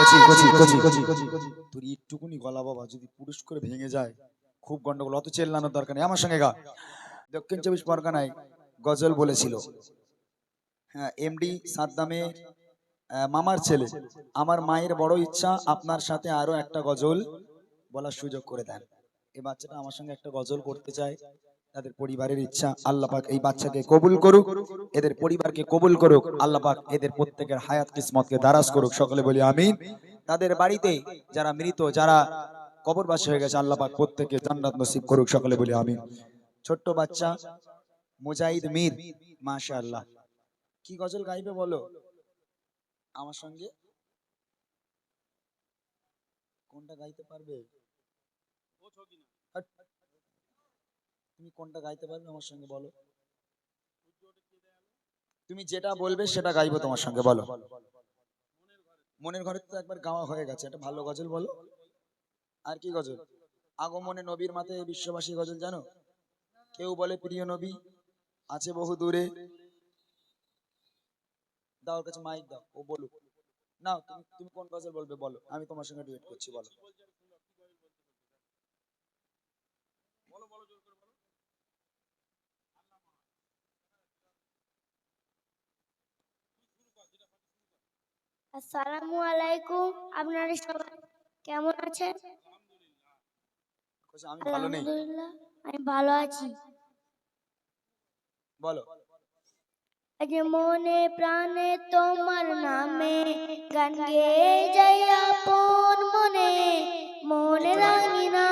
কচি কচি কচি কচি তোর একটুকুনি গলা বাবা যদি পুরুষ করে ভেঙে যায় খুব গন্ডগোল অত চেল্লানোর দরকার নেই। আমার সঙ্গে গা। দক্ষিণ চব্বিশ পরগনায় গজল বলেছিল। হ্যাঁ এমডি সাদ্দামের আহ, মামার ছেলে। আমার মায়ের বড় ইচ্ছা আপনার সাথে আরও একটা গজল বলার সুযোগ করে দেন। এই বাচ্চাটা আমার সঙ্গে একটা গজল করতে চায়। তাদের পরিবারের ইচ্ছা আল্লাহ পাক এই বাচ্চাকে কবুল করুক, এদের পরিবারকে কবুল করুক, আল্লাহ পাক এদের প্রত্যেকের হায়াত, কিসমতকে দারাজ করুক। সকলে বলি আমিন। তাদের বাড়িতে যারা মৃত, যারা কবরবাসী হয়ে গেছে, আল্লাহ পাক প্রত্যেকে জান্নাত নসিব করুক। সকলে বলি আমিন। ছোট্ট বাচ্চা মুজাহিদ মীর, মাশাআল্লাহ। কি গজল গাইবে বলো? আমার সঙ্গে? কোনটা গাইতে পারবে। তুমি কোনটা গাইতে পারবে আমার সঙ্গে বলো। তুমি যেটা বলবে সেটা গাইবো তোমার সঙ্গে, বলো। মনের ঘরে তো একবার গাওয়া হয়ে গেছে, একটা ভালো গজল বলো। আর কি গজল? আগমনে নবীর মাথায় বিশ্ববাসী গজল, জানো? কেউ বলে, প্রিয় নবী, আছে বহু দূরে। দাও কাছে মাইক দাও, ও বলুক। না তুমি কোন গজল বলবে বলো, আমি তোমার সঙ্গে ডুয়েট করছি, বলো। আসসালামু আলাইকুম। আপনারা সবাই কেমন আছেন? আমি ভালো নেই। আমি ভালো আছি। বলো। আজ মনে প্রাণে তোমার নামে গান গেয়ে যাই আপন মনে। মনে রাঙি না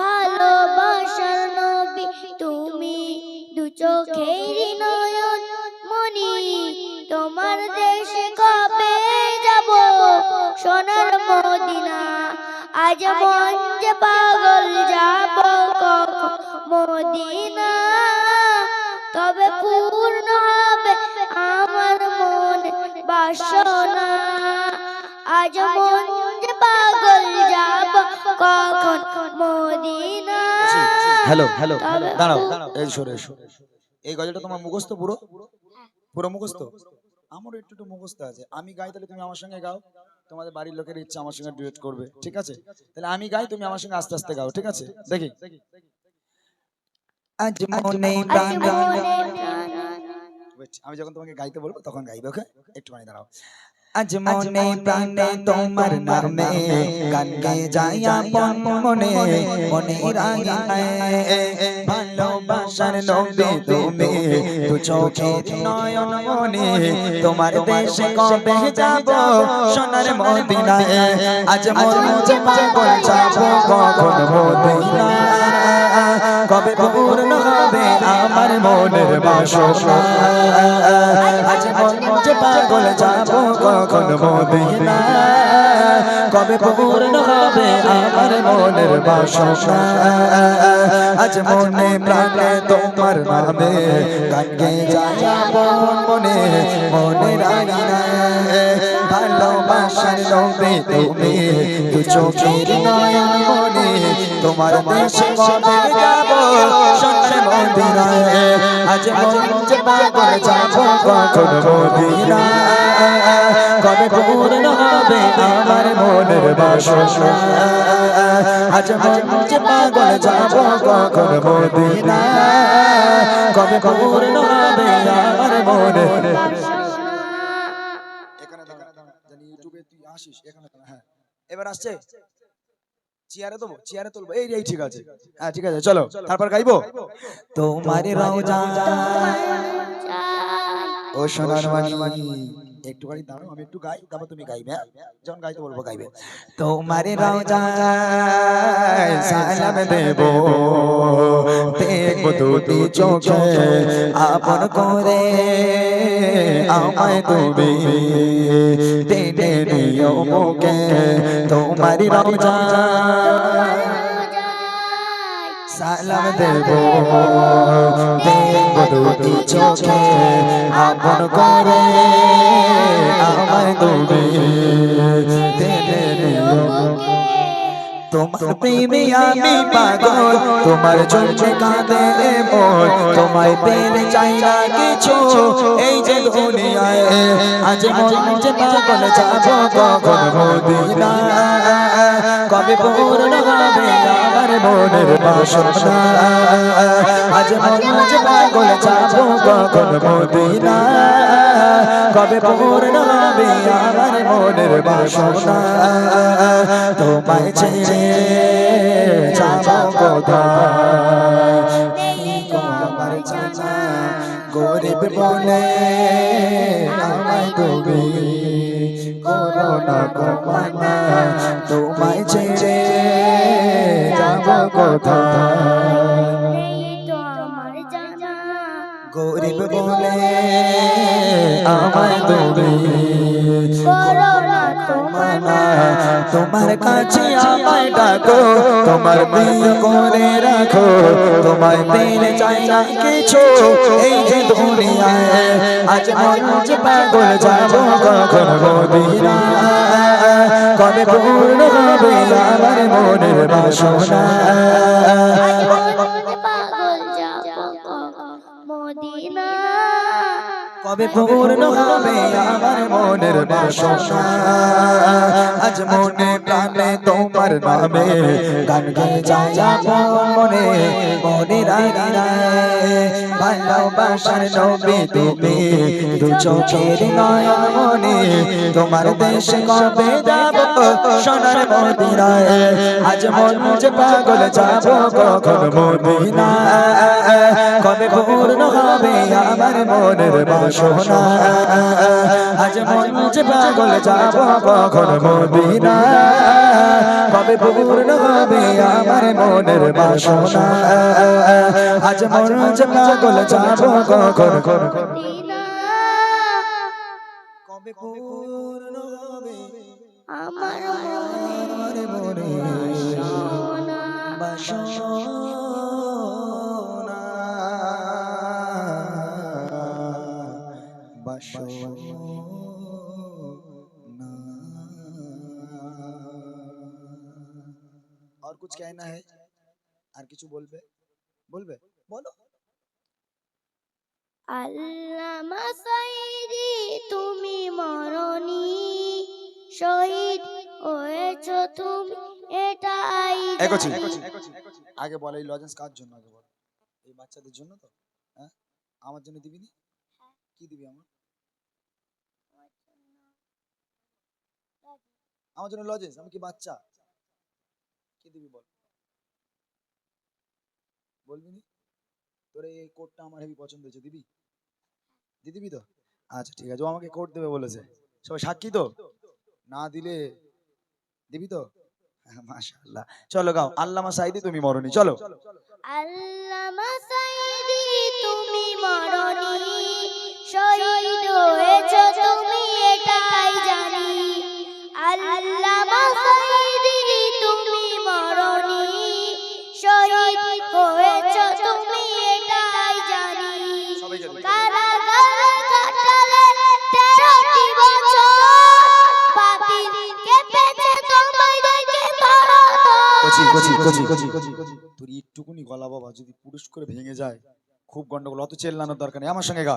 ভালোবাসার নবী তুমি দু চোখের নয়ন সোনার মদিনা। আজ মন যে পাগল যাব কখন মদিনা? তবে পূর্ণ হবে আমার মন বাসনা। আজ মন যে পাগল যাব কখন মদিনা? হ্যালো হ্যালো দাঁড়াও এই সরে এসো। এই গজলটা তোমার মুখস্থ পুরো? পুরো মুখস্থ? আমারও একটু একটু মুখস্থ আছে। আমি গাই তাহলে তুমি আমার সঙ্গে গাও। তোমাদের বাড়ির লোকের ইচ্ছা আমার সঙ্গে ডুয়েট করবে ঠিক আছে? তাহলে আমি গাই তুমি আমার সঙ্গে আস্তে আস্তে গাও ঠিক আছে? দেখি। আমি যখন তোমাকে গাইতে বলব তখন গাইবে ওকে একটুখানি দাঁড়াও। আজ মনে প্রাণে তোমার নামে গান গেয়ে যাই আপন মনে মনে রাঙিয়ে ভালোবাসার নবী তুমি দু চোখের নয়ন মনে তোমার দেশে কবে যাব? সোনার মদিনায় আজ মনে যে পাগল যাব? কখন মদিনা কবে পূর্ণ আমার মনের বাসনা। পাগল যাব কখন মদিনা? কবে পূর্ণ হবে আমার মনের বাসনা? আজ মনে প্রাণে তোমার নামে যায় আপন মনে মনে না। ভালোবাসার নবে তুমি, দু চোখের মনে তোমার দেশে কবে যাব? সোনার মদিনায় আজ মন পাগল যাব কখন মদিনা কবে পূর্ণ হবে আমার মনের বাসনা? আজ মন পাগল যাব কখন মদিনা কবে পূর্ণ হবে আমার মনের এখানে দাঁড়া। জানি ইউটিউবে তুই আসিস এখানে দাঁড়া, হ্যাঁ। এবার আসছে। চেয়ারে দেবো চেয়ারে তুলবো। এই এই ঠিক আছে। হ্যাঁ ঠিক আছে চলো তারপর গাইবো। তোমার রওজা। ও সোনার মানি একটুখানি দাঁড়াও আমি একটু গাই তারপর তুমি গাইবে হ্যাঁ? যখন গাইতে বলব গাইবে। তোমার রওজা। সালাম দেব। দুটি চোখে আপন করে আমায় তুমি টেনে নিও মুখে। তোমার রওজা। সালাম দেব। দেখব দুটি চোখে আপন করে আমায় তুমি টেনে নিও তোমার প্রেমে আমি পাগল তোমার জন্য কাঁদে মন তোমায় পেলে চাই না কিছু এই যে দুনিয়ায় আজ মন যে পাগল যাব কখন মদিনা কবে পূর্ণ হবে মনের বাসনা। আজ মন যে পাগল যাব কখন মদিনা। কবে পূর্ণ হবে আমার মনের বাসনা? তোমায় ছেড়ে যাব কোথায়? আমার জানা গরিব বলে আমায় তুমি করোনা কমানা তোমায় ছেড়ে গরিব বলে আমায় তুমি তোমার কাছে আমায় ডাকো তোমার প্রিয় করে রাখো। তোমায় পেলে চাই না কিছু এই যে দুনিয়ায়। আজ মন পাগল যাব কখন মদিনা কবে পূর্ণ হবে আমার মনের বাসনা। কবে পূর্ণ হবে আমার মনের বাসনা? আজ মনে প্রাণে তোমার নামে গান গেয়ে যাব মনে মনে রায় ভালোবাসার নবী তুমি, দু চোখের নয়ন মনে, তোমার দেশ কবে যাব সোনার মদিনায়? আজ মন যে পাগল যাব কখন মদিনা কবে পূর্ণ হবে আমার মনের বাসনা? আজ মন যে পাগল যাব কখন মদিনা কবে পূর্ণ হবে আমার মনের বাসনা? আজ মন যে পাগল যাব কখন? যায় না হে। আর কিছু বলবে? বলবে? বলো। আল্লামা সাইদি তুমি মরনি শহীদ হয়েছো তুমি এটাই একছি আগে বল লজেন্স কার জন্য আগে বল? এই বাচ্চাদের জন্য তো? হ্যাঁ? আমার জন্য দিবি না? কি দিবি আমার? আমার জন্য লজেন্স আমি কি বাচ্চা? কি দিবি বল? বলবি নি? তোর এই কোটটা আমার হেবি পছন্দ হয়েছে, দিবি? দিয়ে দিবি তো? আচ্ছা ঠিক আছে। ও আমাকে কোট দেবে বলেছে। সবাই সাক্ষী তো? না দিলে দিবি তো? মাশাআল্লাহ। চলো গাও, আল্লামা সাইদি তুমি মরনি। চলো। আল্লামা সাইদি তুমি মরণি শহীদ হয়েছ তুমি, এটাই জানি। আল্লামা সাইদি কচি তোর একটুকুনি গলা বাবা যদি পুরুষ করে ভেঙে যায়, খুব গন্ডগোল। অত চেল্লানোর দরকার নেই। আমার সঙ্গে গা।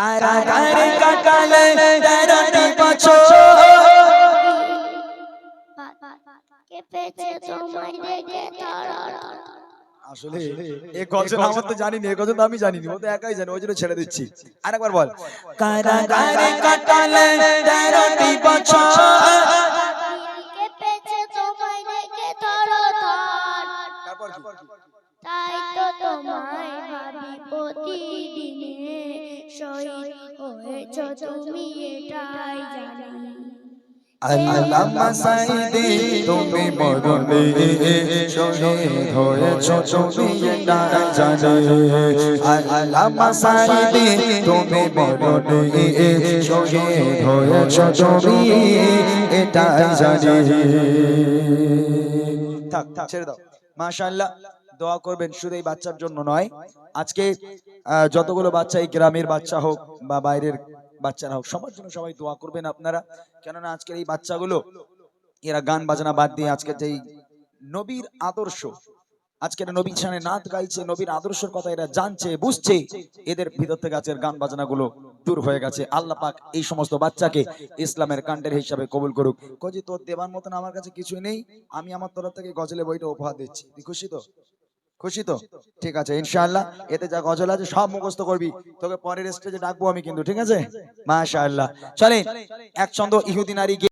কারাগারে কাটালে তেরোটি বছর। আসলে এ গজন আমার তো জানি না এ আমি জানি না ও তো একাই জানি ওই জন্য ছেড়ে দিচ্ছি। আরেকবার বল। কারাগারে কাটালে তেরোটি বছর। কেঁপেছে তোমায় দেখে ধরা তারপর কি? তাই তো তোমায় ভাবি প্রতিদিনে শহীদ হয়েছ তুমি এটাই জানি। আল্লামা সাইদি তুমি মরণে শহীদ হয়েছ তুমি এটা জানে। আল্লামা সাইদি তুমি মরণে শহীদ হয়েছ তুমি এটা জানে। থাক থাক ছেড়ে দাও। মাশাআল্লাহ দোয়া করবেন শুধু এই বাচ্চার জন্য নয়। আজকে আহ, যতগুলো বাচ্চা এই গ্রামের বাচ্চা হোক বা বাইরের বাচ্চারা হোক, সবার জন্য সবাই দোয়া করবেন আপনারা। কেননা আজকের এই বাচ্চাগুলো, এরা গান বাজনা বাদ দিয়ে আজকের যেই নবীর আদর্শ, আজকের নবীর সামনে নাচ গাইছে, নবীর আদর্শের কথা এরা জানছে, বুঝছে, এদের ভিতর থেকে আজকের গান বাজনাগুলো দূর হয়ে গেছে। আল্লাহ পাক এই সমস্ত বাচ্চাকে ইসলামের কাণ্ডের হিসাবে কবুল করুক। কজি, তোর দেবার মতন আমার কাছে কিছুই নেই, আমি আমার তরফ থেকে গজলে বইটা উপহার দিচ্ছি। খুশি তো? খুশি তো? ঠিক আছে, ইনশাআল্লাহ। এতে যা গজল আছে, সব মুখস্থ করবি। তোকে পরের স্টেজে ডাকবো আমি কিন্তু, ঠিক আছে? মাশাআল্লাহ। চলে এক ছন্দ ইহুদি নারী